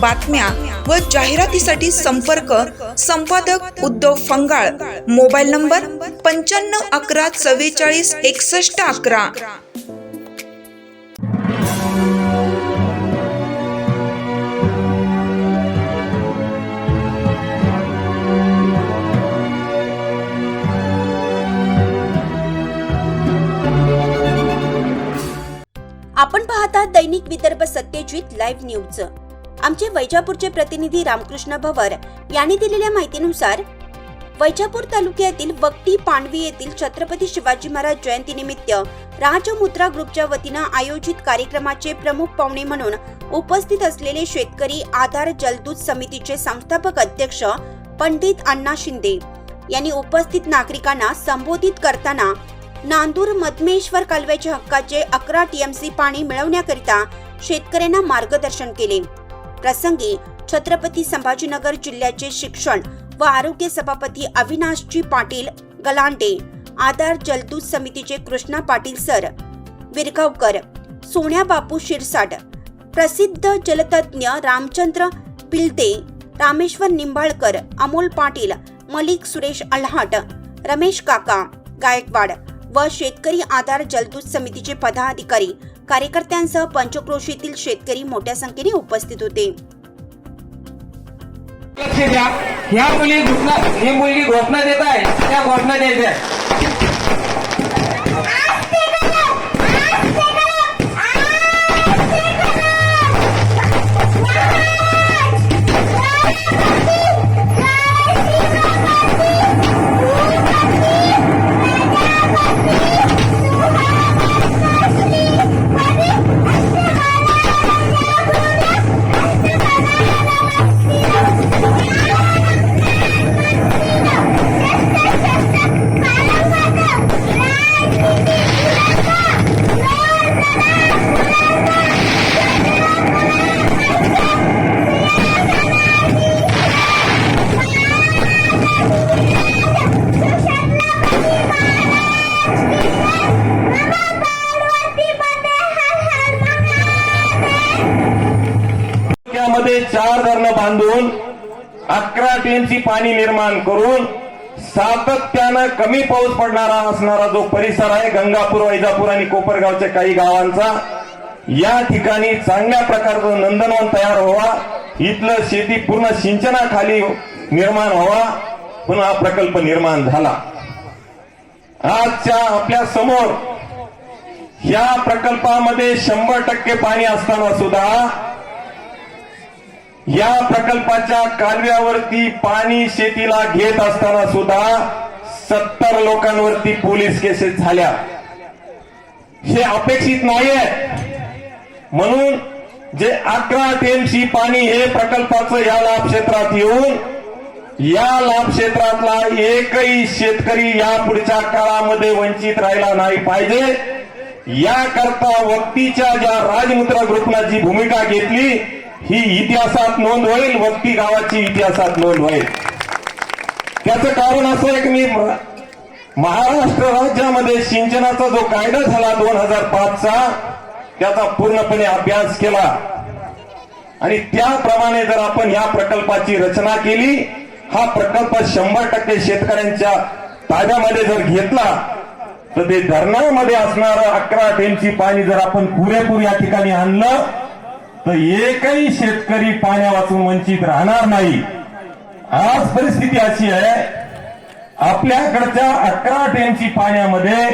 बातम्या व जाहिरातीसाठी संपर्क संपादक उद्धव फंगाळ. मोबाईल नंबर पंच्याण्णव अकरा चव्वेचाळीस एकसष्ट अकरा. आपण पाहता दैनिक विदर्भ सत्यजित लाईव्ह न्यूज. आमचे वैजापूरचे प्रतिनिधी रामकृष्ण भवर यांनी दिलेल्या माहितीनुसार वैजापूर तालुक्यातील वक्टी पांडवी येथील छत्रपती शिवाजी महाराज जयंतीनिमित्त राजमुद्रा ग्रुपच्या वतीनं आयोजित कार्यक्रमाचे प्रमुख पाहुणे म्हणून उपस्थित असलेले शेतकरी आधार जलदूत समितीचे संस्थापक अध्यक्ष पंडित अण्णा शिंदे यांनी उपस्थित नागरिकांना संबोधित करताना नांदूर मधमेश्वर कालव्याच्या हक्काचे अकरा टीएमसी पाणी मिळवण्याकरिता शेतकऱ्यांना मार्गदर्शन केले. प्रसंगी छत्रपती संभाजीनगर जिल्ह्याचे शिक्षण व आरोग्य सभापती अविनाशजी पाटील गलांडे. आधार जलदूत समितीचे कृष्णा पाटील सर. विरगावकर सोन्या बापू शिरसाट. प्रसिद्ध जलतज्ञ रामचंद्र पिलते. रामेश्वर निंबाळकर अमोल पाटील मलिक सुरेश अल्हाट रमेश काका गायकवाड व शेतकरी आधार जलदूत समितीचे पदाधिकारी कार्यकर्त्यांसह पंचक्रोशीतील शेतकरी मोठ्या संख्येने उपस्थित होते. लक्ष द्या. ह्या मुली घोषणा ही मुलगी घोषणा देत आहे त्या घोषणा द्यायच्या अकरा टीएमसी पाणी निर्माण करून सातत्यानं कमी पाऊस पडणारा असणारा जो परिसर आहे गंगापूर वैजापूर आणि कोपरगावच्या काही गावांचा या ठिकाणी चांगल्या प्रकारचं नंदनवन तयार व्हावा. इथलं शेती पूर्ण सिंचनाखाली निर्माण व्हावा. पुन्हा हा प्रकल्प निर्माण झाला. आजच्या आपल्यासमोर या प्रकल्पामध्ये शंभर टक्के पाणी असताना सुद्धा या प्रकल्पाच्या कालव्यावरती पाणी शेतीला घेत असताना सुद्धा सत्तर लोकांवरती पोलीस केसेस झाल्या. हे अपेक्षित नाहीये. म्हणून जे अकरा टीएमसी पाणी हे प्रकल्पाचं या लाभ क्षेत्रात येऊन या लाभ क्षेत्रातला एकही शेतकरी या पुढच्या काळामध्ये वंचित राहिला नाही पाहिजे. याकरता वक्तीच्या ज्या राजमुद्रा ग्रुपनं जी भूमिका घेतली ही इतिहासात नोंद होईल वक्ती गावाची इतिहासात नोंद होईल. त्याचं कारण असं आहे की मी महाराष्ट्र राज्यामध्ये सिंचनाचा जो कायदा झाला दोन हजार पाचचा त्याचा पूर्णपणे अभ्यास केला. आणि त्याप्रमाणे जर आपण या प्रकल्पाची रचना केली हा प्रकल्प शंभर टक्के शेतकऱ्यांच्या ताब्यामध्ये जर घेतला तर ते धरणामध्ये असणारं अकरा टेमची पाणी जर आपण पुरेपूर या ठिकाणी आणलं तर एकही शेतकरी पाण्या वाचून वंचित राहणार नाही. आज परिस्थिती अशी आहे आपल्याकडच्या अकरा टेमची पाण्यामध्ये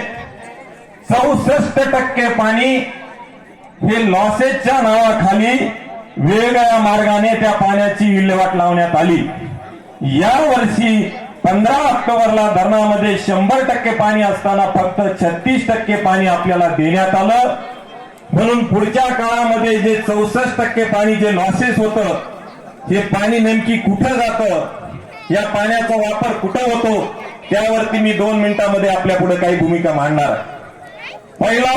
चौसष्ट टक्के पाणी हे लॉसेसच्या नावाखाली वेगळ्या मार्गाने त्या पाण्याची विल्हेवाट लावण्यात आली. या वर्षी पंधरा ऑक्टोबरला धरणामध्ये शंभर टक्के पाणी असताना फक्त छत्तीस टक्के पाणी आपल्याला देण्यात आलं. म्हणून पुढच्या काळामध्ये जे चौसष्ट टक्के पाणी जे लॉसेस होतं हे पाणी नेमकी कुठं जातं या पाण्याचा वापर कुठं होतो त्यावरती मी दोन मिनिटांमध्ये आपल्या पुढे काही भूमिका मांडणार आहे. पहिला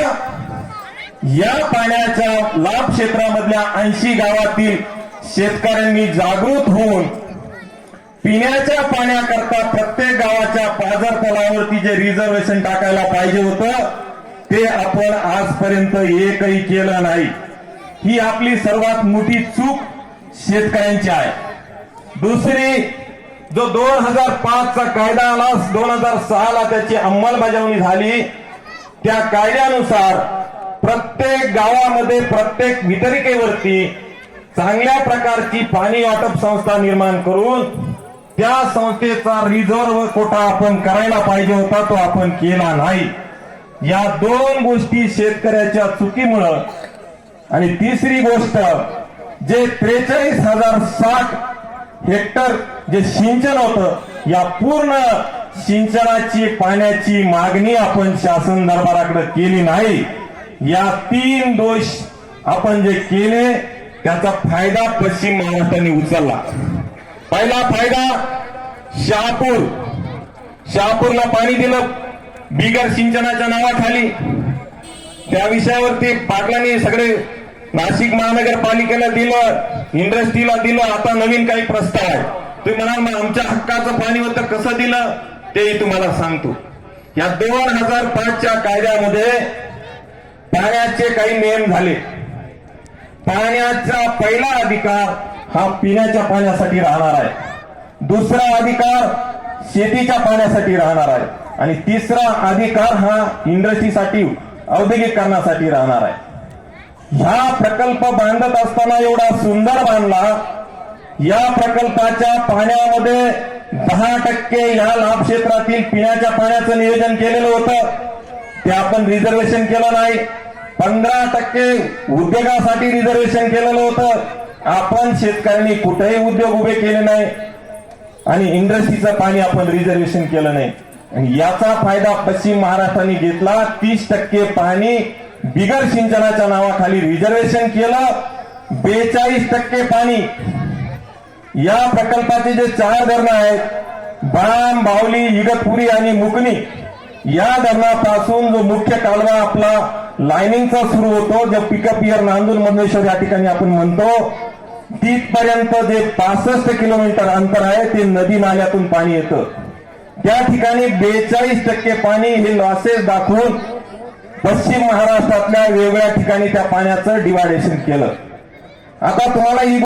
या पाण्याच्या लाभ क्षेत्रामधल्या ऐंशी गावातील शेतकऱ्यांनी जागृत होऊन पिण्याच्या पाण्याकरता प्रत्येक गावाच्या पाजर तलावरती जे रिझर्वेशन टाकायला पाहिजे होतं ते आपण आजपर्यंत एकही केलं नाही. ही आपली सर्वात मोठी चूक शेतकऱ्यांची आहे. दुसरी जो दोन हजार पाच चा कायदा आला दोन हजार सहा ला त्याची अंमलबजावणी झाली. त्या कायद्यानुसार प्रत्येक गावामध्ये प्रत्येक वितरिकेवरती चांगल्या प्रकारची पाणी वाटप संस्था निर्माण करून त्या संस्थेचा रिझर्व्ह कोटा आपण करायला पाहिजे होता तो आपण केला नाही. या दोन गोष्टी शेतकऱ्याच्या चुकीमुळं. आणि तिसरी गोष्ट जे त्रेचाळीस हजार साठ हेक्टर जे सिंचन होतं या पूर्ण सिंचनाची पाण्याची मागणी आपण शासन दरबाराकडे केली नाही. या तीन दोष आपण जे केले त्याचा फायदा पश्चिम महाराष्ट्राने उचलला. पहिला फायदा शहापूर. शहापूरला पाणी दिलं. बिगर सिंचनाच्या नावाखाली. त्या विषयावरती पाटलांनी सगळे नाशिक महानगरपालिकेला दिलं इंडस्ट्रीला दिलं आता नवीन काही प्रस्ताव आहे. तुम्ही म्हणाल मग आमच्या हक्काचं पाणी होतं कसं दिलं? तेही तुम्हाला सांगतो. या दोन हजार पाचच्या कायद्यामध्ये पाण्याचे काही नियम झाले. पाण्याचा पहिला अधिकार हा पिण्याच्या पाण्यासाठी राहणार आहे. दुसरा अधिकार शेतीच्या पाण्यासाठी राहणार आहे. आणि तिसरा अधिकार हा इंडस्ट्रीसाठी औद्योगिकरणासाठी राहणार आहे. ह्या प्रकल्प बांधत असताना एवढा सुंदर बांधला या प्रकल्पाच्या पाण्यामध्ये दहा टक्के या लाभ क्षेत्रातील पिण्याच्या पाण्याचं नियोजन केलेलं होतं. ते आपण रिझर्वेशन केलं नाही. पंधरा टक्के उद्योगासाठी रिझर्वेशन केलेलं होतं. आपण शेतकऱ्यांनी कुठेही उद्योग उभे केले नाही. आणि इंडस्ट्रीचं पाणी आपण रिझर्वेशन केलं नाही. याचा फायदा पश्चिम महाराष्ट्राने घेतला. तीस टक्के पाणी बिगर सिंचनाच्या नावाखाली रिझर्वेशन केलं. बेचाळीस टक्के पाणी. या प्रकल्पाचे जे चार धरणं आहेत बाम बावली इगतपुरी आणि मुकणी या धरणापासून जो मुख्य कालवा आपला लाइनिंगचा सुरू होतो जो पिकअप इयर नांदूर मंदेश्वर या ठिकाणी आपण म्हणतो तिथपर्यंत जे पासष्ट किलोमीटर अंतर आहे ते नदी नाल्यातून पाणी येतं. त्या ठिकाणी बेचाळीस टक्के पाणी हे लॉसेस दाखवून पश्चिम महाराष्ट्रातल्या वेगवेगळ्या ठिकाणी त्या पाण्याचं डिवायडेशन केलं. आता तुम्हाला ही